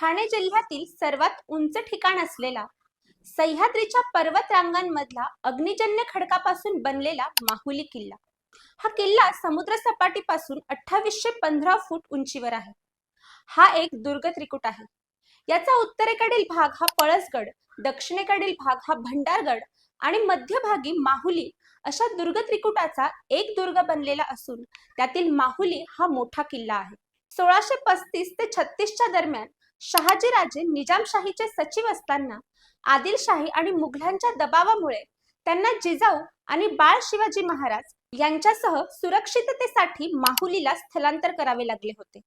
ठाणे जिल्ह्यातील सर्वात उंच ठिकाण असलेला सह्याद्रीच्या पर्वत रांगांमधला अग्निजन्य खडकापासून बनलेला माहुली किल्ला. हा किल्ला समुद्र सपाटीपासून अठ्ठावीसशे पंधरा फूट उंचीवर आहे. हा एक दुर्ग त्रिकूट आहे. याचा उत्तरेकडील भाग हा पळसगड दक्षिणेकडील भाग हा भंडारगड आणि मध्यभागी माहुली अशा दुर्ग त्रिकुटाचा एक दुर्ग बनलेला असून त्यातील माहुली हा मोठा किल्ला आहे. सोळाशे पस्तीस ते छत्तीसच्या दरम्यान शहाजीराजे निजामशाहीचे सचिव असताना आदिलशाही आणि मुघलांच्या दबावामुळे त्यांना जिजाऊ आणि बाळ शिवाजी महाराज यांच्यासह सुरक्षिततेसाठी माहुलीला स्थलांतर करावे लागले होते.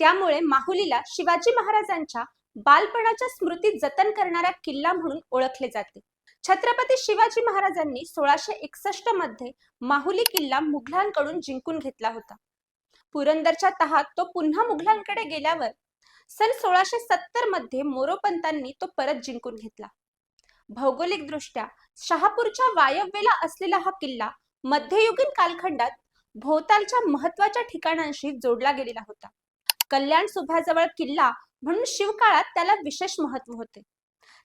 त्यामुळे माहुलीला शिवाजी महाराजांच्या बालपणाच्या स्मृती जतन करणारा किल्ला म्हणून ओळखले जाते. छत्रपती शिवाजी महाराजांनी सोळाशे एकसष्टमध्ये माहुली किल्ला मुघलांकडून जिंकून घेतला होता. पुरंदरच्या तहात तो पुन्हा मुघलांकडे गेल्यावर सन सोळाशे सत्तरमध्ये मोरोपंतांनी तो परत जिंकून घेतला. भौगोलिक दृष्ट्या शहापूरच्या वायव्येला असलेला हा किल्ला मध्ययुगीन कालखंडात भोवतालच्या महत्त्वाच्या ठिकाणांशी जोडला गेलेला होता. कल्याण सुभाजवळ किल्ला म्हणून शिवकाळात त्याला विशेष महत्त्व होते.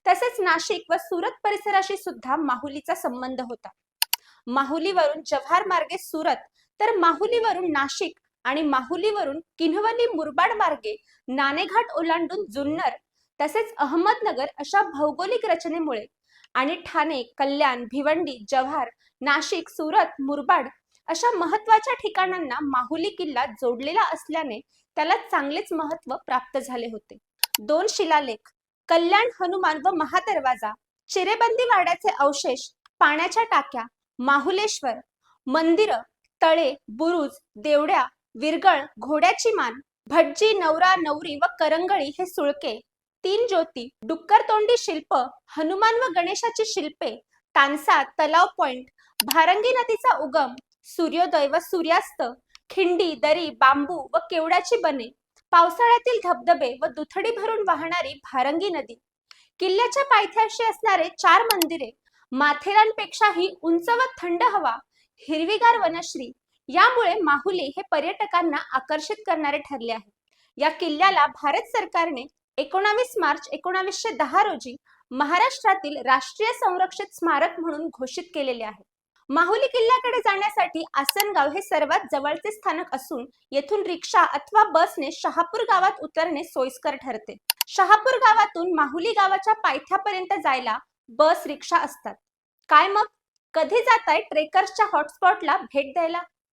तसेच नाशिक व सुरत परिसराशी सुद्धा माहुलीचा संबंध होता. माहुलीवरून जव्हार मार्गे सुरत तर माहुलीवरून नाशिक आणि माहुलीवरून किन्हवली मुरबाड मार्गे नाणेघाट ओलांडून जुन्नर तसेच अहमदनगर अशा भौगोलिक रचनेमुळे आणि ठाणे कल्याण भिवंडी जव्हार नाशिक सुरत मुरबाड अशा महत्त्वाच्या ठिकाणांना माहुली किल्ला जोडलेला असल्याने त्याला चांगलेच महत्त्व प्राप्त झाले होते. दोन शिलालेख कल्याण हनुमान व महादरवाजा चिरेबंदी वाड्याचे अवशेष पाण्याच्या टाक्या माहुलेश्वर मंदिर तळे बुरुज देवड्या विरगळ घोड्याची मान भटजी नवरा नवरी व करंगळी हे सुळके. तीन ज्योती डुक्कर तोंडी शिल्प हनुमान व गणेशाची शिल्पे तानसा तलाव पॉइंट भारंगी नदीचा उगम सूर्योदय व सूर्यास्त खिंडी दरी बांबू व केवड्याची बने पावसाळ्यातील धबधबे व दुथडी भरून वाहणारी भारंगी नदी. किल्ल्याच्या पायथ्याशी असणारे चार मंदिरे माथेरानपेक्षाही उंच व थंड हवा हिरवीगार वनश्री यामुळे माहुली हे पर्यटकांना आकर्षित करणारे ठरले आहे. या किल्ल्याला भारत सरकारने एकोणावीस मार्च एकोणावीसशे दहा रोजी महाराष्ट्रातील राष्ट्रीय संरक्षित स्मारक म्हणून घोषित केलेले आहे. माहुली किल्ल्याकडे जाण्यासाठी आसनगाव हे सर्वात जवळचे स्थानक असून येथून रिक्षा अथवा बसने शहापूर गावात उतरणे सोयीस्कर ठरते. शहापूर गावातून माहुली गावाच्या पायथ्यापर्यंत जायला बस रिक्षा असतात. काय मग? कधी जाताय ट्रेकर्सच्या हॉटस्पॉटला भेट द्यायला?